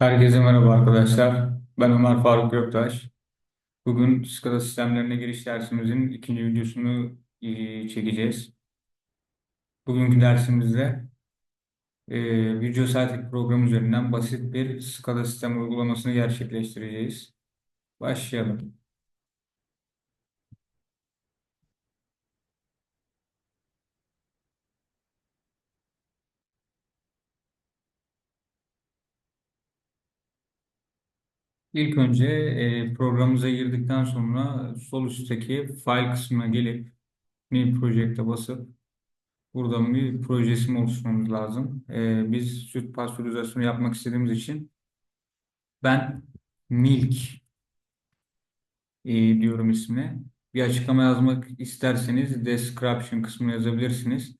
Herkese merhaba arkadaşlar. Ben Ömer Faruk Göktaş. Bugün SCADA sistemlerine giriş dersimizin ikinci videosunu e, çekeceğiz. Bugünkü dersimizde e, Visual Studio programı üzerinden basit bir SCADA sistem uygulamasını gerçekleştireceğiz. Başlayalım. İlk önce e, programımıza girdikten sonra sol üstteki File kısmına gelip New Project'e basıp Buradan bir projesini oluşturmamız lazım. Ee, biz süt pastörizasyonu yapmak istediğimiz için ben Milk e, diyorum ismine. Bir açıklama yazmak isterseniz description kısmına yazabilirsiniz.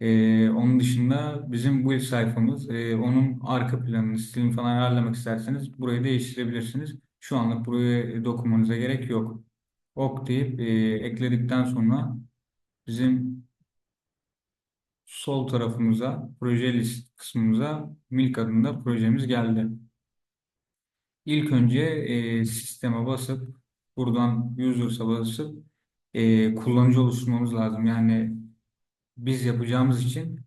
Ee, onun dışında bizim bu sayfamız, e, onun arka planını, stilini falan ayarlamak isterseniz burayı değiştirebilirsiniz. Şu anlık buraya dokunmanıza gerek yok. Ok deyip e, ekledikten sonra bizim sol tarafımıza, proje list kısmımıza Milk adında projemiz geldi. İlk önce e, sisteme basıp buradan users'a basıp e, kullanıcı oluşturmamız lazım. Yani biz yapacağımız için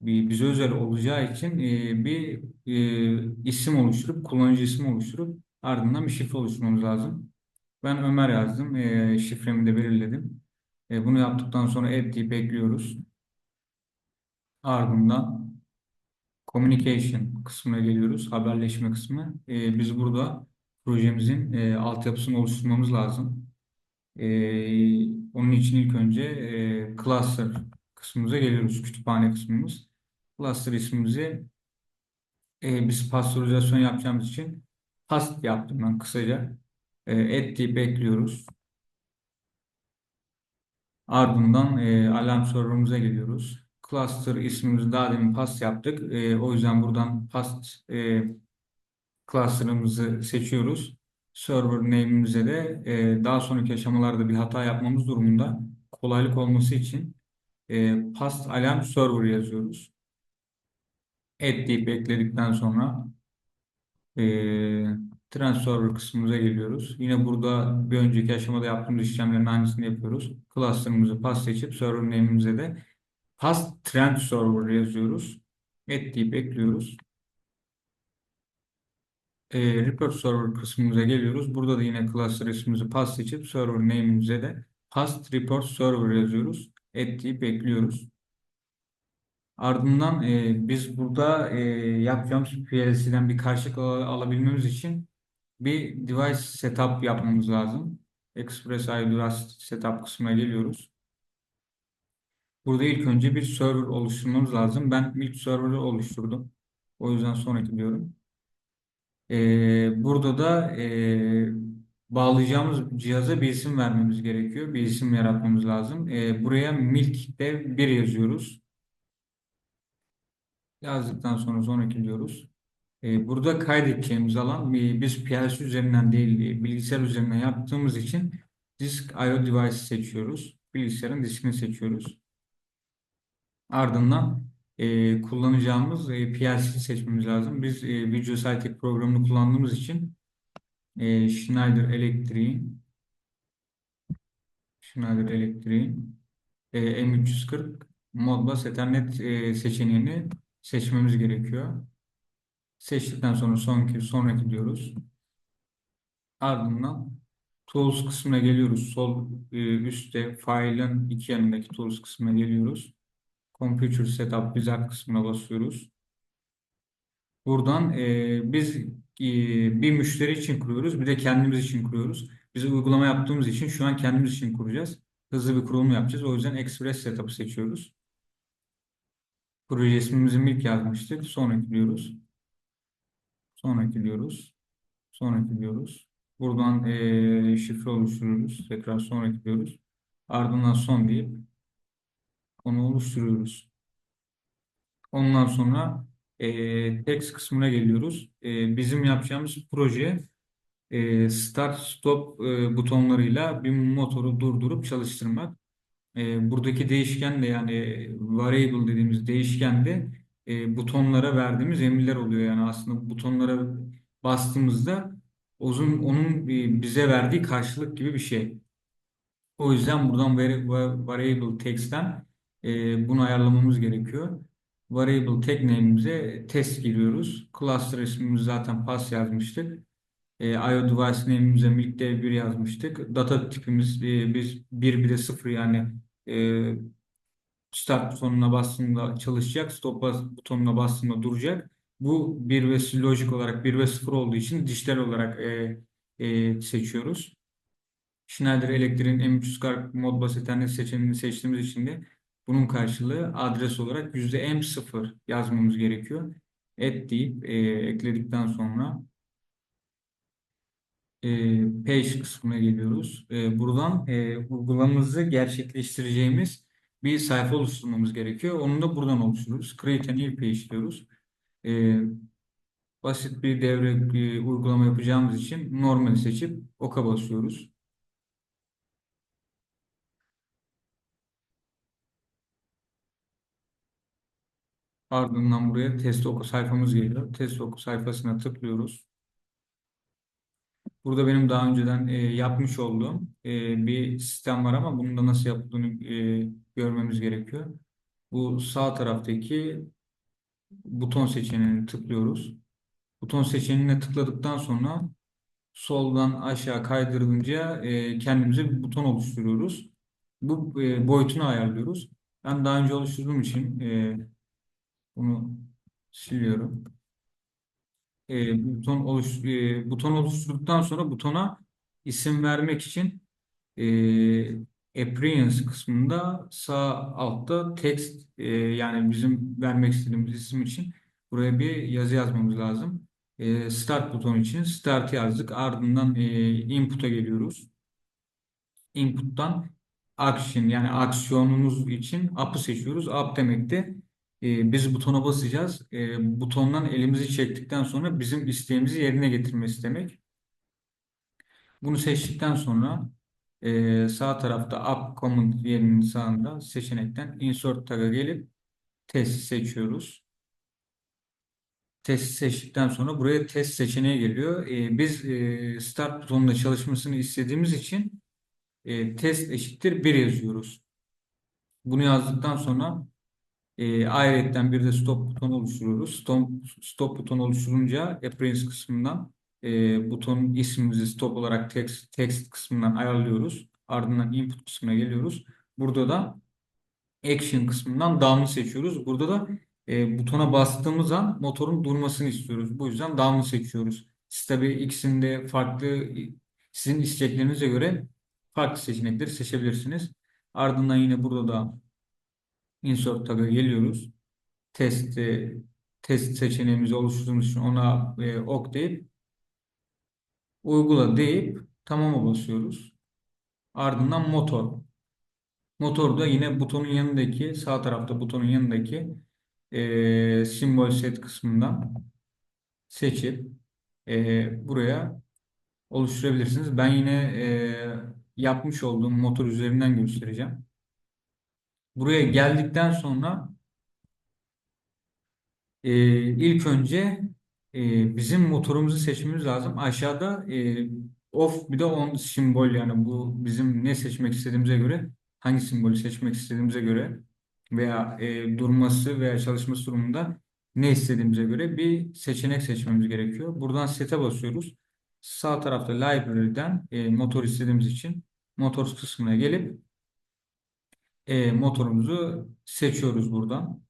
bir bize özel olacağı için e, bir e, isim oluşturup kullanıcı ismi oluşturup ardından bir şifre oluşturmamız lazım. Ben Ömer yazdım. E, şifremi de belirledim. E, bunu yaptıktan sonra add deyip ekliyoruz. Ardından Communication kısmına geliyoruz. Haberleşme kısmı. Ee, biz burada projemizin e, altyapısını oluşturmamız lazım. Ee, onun için ilk önce e, cluster kısmımıza geliyoruz. Kütüphane kısmımız. Cluster ismimizi e, biz pastörizasyon yapacağımız için past yaptım ben kısaca. E, add deyip ekliyoruz. Ardından e, alarm server'ımıza geliyoruz. Cluster ismimizi daha demin past yaptık. E, o yüzden buradan past e, cluster'ımızı seçiyoruz. Server name'imize de e, daha sonraki aşamalarda bir hata yapmamız durumunda kolaylık olması için e, past alarm server yazıyoruz. Add deyip ekledikten sonra e, trend server kısmımıza geliyoruz. Yine burada bir önceki aşamada yaptığımız işlemlerin aynısını yapıyoruz. Cluster'ımızı past seçip server name'imize de past trend server yazıyoruz. Add deyip ekliyoruz e, report server kısmımıza geliyoruz. Burada da yine cluster ismimizi pass seçip server name'imize de past report server yazıyoruz. Deyip bekliyoruz. Ardından e, biz burada e, yapacağımız PLC'den bir karşılık al alabilmemiz için bir device setup yapmamız lazım. Express device setup kısmına geliyoruz. Burada ilk önce bir server oluşturmamız lazım. Ben ilk server'ı oluşturdum. O yüzden sonraki diyorum. Ee, burada da e, bağlayacağımız cihaza bir isim vermemiz gerekiyor. Bir isim yaratmamız lazım. Ee, buraya milk'te bir yazıyoruz. Yazdıktan sonra sonraki diyoruz. Ee, burada kaydedeceğimiz alan biz PLC üzerinden değil bilgisayar üzerinden yaptığımız için disk I/O device seçiyoruz. Bilgisayarın diskini seçiyoruz. Ardından e, kullanacağımız e, PLC seçmemiz lazım. Biz e, Visual Cytek programını kullandığımız için e, Schneider Electric'in Schneider Electric'in e, M340 Modbus Ethernet e, seçeneğini seçmemiz gerekiyor. Seçtikten sonra sonraki, sonraki diyoruz. Ardından Tools kısmına geliyoruz. Sol e, üstte file'ın iki yanındaki Tools kısmına geliyoruz. Computer Setup Wizard kısmına basıyoruz. Buradan e, biz bir müşteri için kuruyoruz, bir de kendimiz için kuruyoruz. Biz uygulama yaptığımız için şu an kendimiz için kuracağız. Hızlı bir kurulum yapacağız. O yüzden Express Setup'ı seçiyoruz. Proje ismimizi milk yazmıştık. Sonraki diyoruz. Sonraki diyoruz. Sonraki diyoruz. Buradan e, şifre oluşturuyoruz. Tekrar sonraki diyoruz. Ardından son deyip onu oluşturuyoruz. Ondan sonra e, text kısmına geliyoruz. E, bizim yapacağımız proje e, start stop e, butonlarıyla bir motoru durdurup çalıştırmak. E, buradaki değişken de yani variable dediğimiz değişken de e, butonlara verdiğimiz emirler oluyor. Yani aslında butonlara bastığımızda uzun onun bize verdiği karşılık gibi bir şey. O yüzden buradan vari- va- variable text'ten e, bunu ayarlamamız gerekiyor. Variable tag name'imize test giriyoruz. Cluster ismimizi zaten pass yazmıştık. E, IO device name'imize milk dev 1 yazmıştık. Data tipimiz e, biz 1 bir de 0 yani e, start butonuna bastığında çalışacak. Stop bas butonuna bastığında duracak. Bu 1 ve lojik olarak 1 ve 0 olduğu için dijital olarak e, e, seçiyoruz. Schneider Electric'in M340 Modbus Ethernet seçeneğini seçtiğimiz için de bunun karşılığı adres olarak %M0 yazmamız gerekiyor. Et deyip e, ekledikten sonra e, page kısmına geliyoruz. E, buradan e, uygulamamızı gerçekleştireceğimiz bir sayfa oluşturmamız gerekiyor. Onu da buradan oluşturuyoruz. Create a new page diyoruz. E, basit bir devre e, uygulama yapacağımız için normali seçip OK'a basıyoruz. Ardından buraya test oku sayfamız geliyor. Test oku sayfasına tıklıyoruz. Burada benim daha önceden e, yapmış olduğum e, bir sistem var ama bunun da nasıl yapıldığını e, görmemiz gerekiyor. Bu sağ taraftaki buton seçeneğini tıklıyoruz. Buton seçeneğine tıkladıktan sonra soldan aşağı kaydırınca e, kendimize bir buton oluşturuyoruz. Bu e, boyutunu ayarlıyoruz. Ben daha önce oluşturduğum için e, bunu siliyorum. E, buton oluş e, buton oluşturduktan sonra butona isim vermek için e, appearance kısmında sağ altta text e, yani bizim vermek istediğimiz isim için buraya bir yazı yazmamız lazım. E, start butonu için start yazdık. Ardından e, input'a geliyoruz. Input'tan action yani aksiyonumuz için up'ı seçiyoruz. Up demek de e, biz butona basacağız. E, butondan elimizi çektikten sonra bizim isteğimizi yerine getirmesi demek. Bunu seçtikten sonra e, sağ tarafta Up Command yerinin sağında seçenekten Insert tag'a gelip test seçiyoruz. Test seçtikten sonra buraya test seçeneği geliyor. E, biz e, Start butonunda çalışmasını istediğimiz için e, test eşittir 1 yazıyoruz. Bunu yazdıktan sonra e, ayrıyetten bir de stop butonu oluşturuyoruz. Stop, stop butonu oluşturunca appearance kısmından e, butonun ismimizi stop olarak text, text kısmından ayarlıyoruz. Ardından input kısmına geliyoruz. Burada da action kısmından down'ı seçiyoruz. Burada da e, butona bastığımız an motorun durmasını istiyoruz. Bu yüzden down'ı seçiyoruz. Siz tabii ikisinde farklı sizin isteklerinize göre farklı seçenekleri seçebilirsiniz. Ardından yine burada da insert tag'a geliyoruz. Test, e, test seçeneğimizi oluşturduğumuz için ona e, ok deyip uygula deyip tamam'a basıyoruz. Ardından motor. Motor da yine butonun yanındaki sağ tarafta butonun yanındaki e, simbol set kısmından seçip e, buraya oluşturabilirsiniz. Ben yine e, yapmış olduğum motor üzerinden göstereceğim. Buraya geldikten sonra e, ilk önce e, bizim motorumuzu seçmemiz lazım. Aşağıda e, off bir de on simbol yani bu bizim ne seçmek istediğimize göre hangi simbolü seçmek istediğimize göre veya e, durması veya çalışması durumunda ne istediğimize göre bir seçenek seçmemiz gerekiyor. Buradan set'e basıyoruz. Sağ tarafta library'den e, motor istediğimiz için motor kısmına gelip e, motorumuzu seçiyoruz buradan.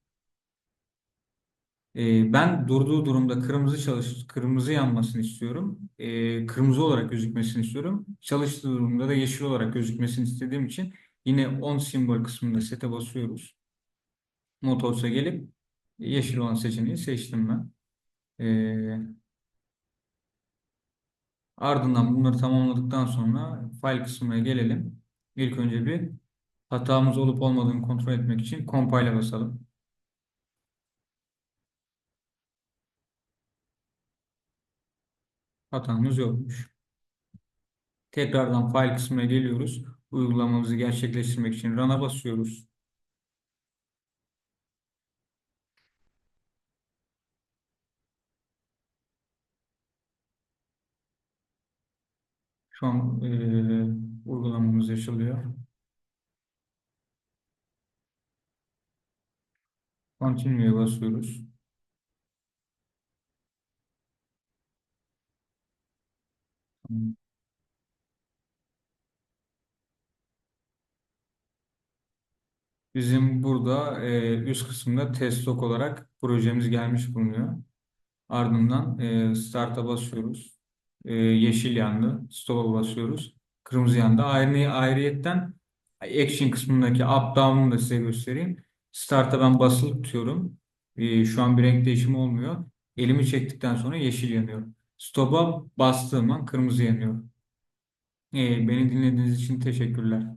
E, ben durduğu durumda kırmızı çalış kırmızı yanmasını istiyorum. E, kırmızı olarak gözükmesini istiyorum. Çalıştığı durumda da yeşil olarak gözükmesini istediğim için yine on simbol kısmında sete basıyoruz. Motorsa gelip yeşil olan seçeneği seçtim ben. E, ardından bunları tamamladıktan sonra file kısmına gelelim. İlk önce bir Hatamız olup olmadığını kontrol etmek için compile'a basalım. Hatamız yokmuş. Tekrardan file kısmına geliyoruz. Uygulamamızı gerçekleştirmek için run'a basıyoruz. Şu an e, uygulamamız yaşalıyor. Continue'ye basıyoruz. Bizim burada e, üst kısımda test log olarak projemiz gelmiş bulunuyor. Ardından e, start'a basıyoruz. E, yeşil yandı. Stop'a basıyoruz. Kırmızı yandı. Ayrı, ayrıyetten action kısmındaki up down'u da size göstereyim. Start'a ben basılı tutuyorum. E, şu an bir renk değişimi olmuyor. Elimi çektikten sonra yeşil yanıyor. Stop'a bastığım an kırmızı yanıyor. E, beni dinlediğiniz için teşekkürler.